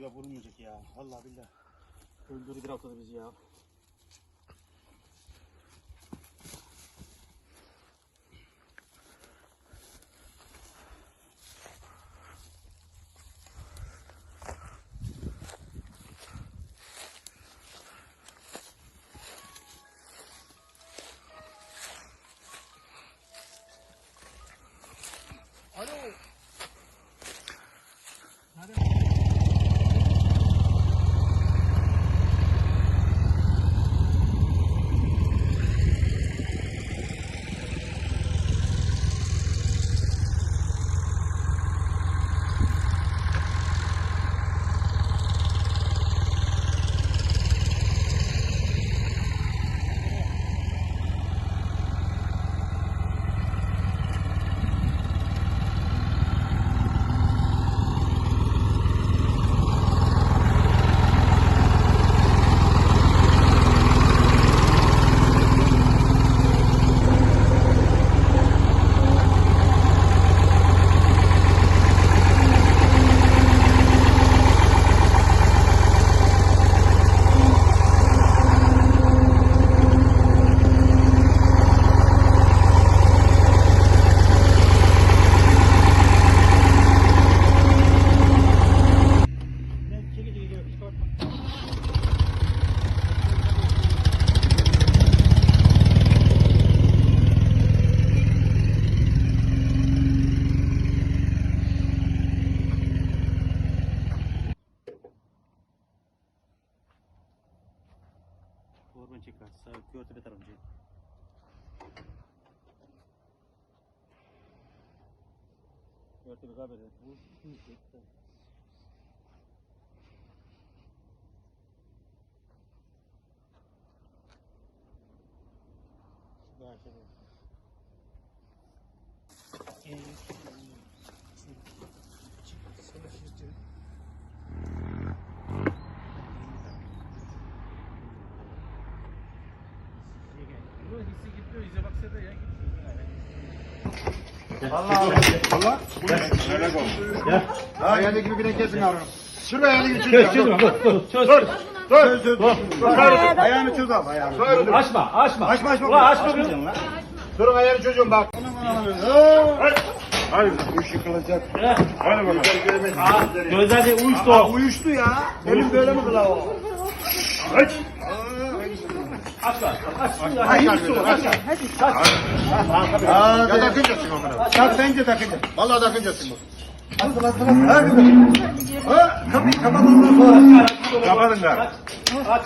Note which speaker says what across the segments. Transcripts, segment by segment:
Speaker 1: gibi vurulmayacak ya. Vallahi billahi. Öldürdü bir haftada bizi ya. Orman çıkar. Sağ körtepe tarafıcı. Körtepe kabere. Bu Daha şey yok.
Speaker 2: Ayağını gibi bir kesin avrum. Şuraya ayağını çöz. Çöz,
Speaker 1: Çöz.
Speaker 2: Çöz, çöz. Ayağını çöz abi ayağını.
Speaker 1: Açma, açma.
Speaker 2: Açma, açma.
Speaker 1: Ulan açma.
Speaker 2: Durun ayağını çocuğum bak. Hayır, bu iş yıkılacak. Hadi bakalım.
Speaker 1: Aa, Gözlerce uyuştu
Speaker 2: uyuştu ya. Benim böyle mi kılav o?
Speaker 1: Aç. Aç lan. Aç.
Speaker 2: Hayır, aç. Ya takıncaksın onlara. Tak bence takınca. Vallahi takıncaksın bu. Asıl asıl asıl. Ha kapıyı kapatın sonra.
Speaker 3: Kapatın da.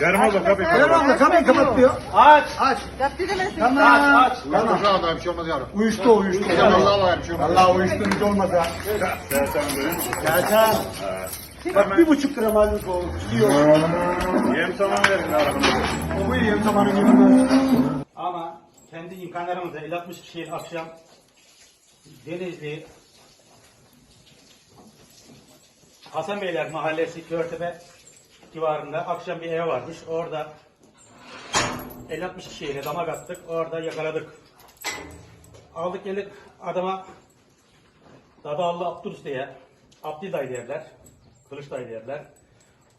Speaker 3: Yarım oldu kapıyı kapat.
Speaker 2: abla kapıyı kapat diyor.
Speaker 1: Aç.
Speaker 2: Aç.
Speaker 1: Aç.
Speaker 2: Tamam.
Speaker 1: Aç.
Speaker 2: Tamam.
Speaker 3: Şu anda bir şey olmaz yavrum.
Speaker 2: Uyuştu o uyuştu.
Speaker 3: Vallahi var bir şey olmaz.
Speaker 2: Allah uyuştu hiç olmaz ha.
Speaker 3: Sen böyle.
Speaker 2: Gerçekten. Bak bir buçuk gram halbuki o. Yiyor.
Speaker 3: Yem saman verin de arabada.
Speaker 2: O bu yiyeyim zamanın yerinden.
Speaker 1: Ama kendi imkanlarımızla 50-60 kişiyi akşam Denizli Hasan Beyler Mahallesi Körtepe civarında akşam bir ev varmış. Orada 50-60 kişiyle damak attık. Orada yakaladık. Aldık geldik adama Dadalı Abdülüs diye Abdi dayı derler. Kılıç dayı derler.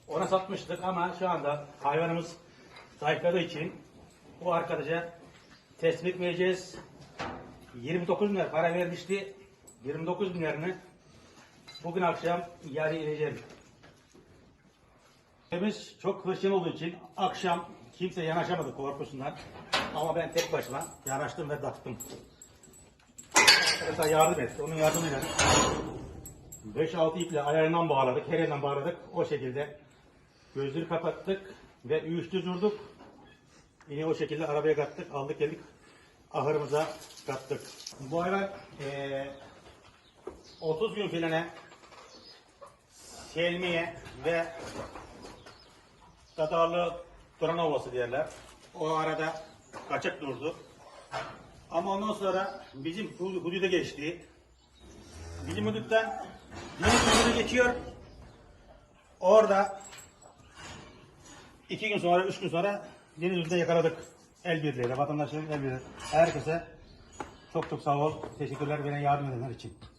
Speaker 1: Ona satmıştık ama şu anda hayvanımız zayıfladığı için bu arkadaşa teslim etmeyeceğiz. 29 bin lira para vermişti. 29 bin liranı bugün akşam iade edeceğim. Evimiz çok hırçın olduğu için akşam kimse yanaşamadı korkusundan. Ama ben tek başıma yanaştım ve taktım. Mesela yardım etti. Onun yardımıyla 5-6 iple ayağından bağladık, her yerden bağladık. O şekilde gözleri kapattık ve uyuşturucuduk. Yine o şekilde arabaya kattık, aldık geldik ahırımıza kattık. Bu hayvan eee 30 gün filene Selmiye ve Tatarlı Turan Ovası derler. O arada kaçak durdu. Ama ondan sonra bizim hu- hududa geçti. Bizim huduttan deniz hududu geçiyor. Orada iki gün sonra, üç gün sonra deniz hududunda yakaladık. El birliğiyle, vatandaşların el birliğiyle. Herkese çok çok sağ ol. Teşekkürler bana yardım edenler için.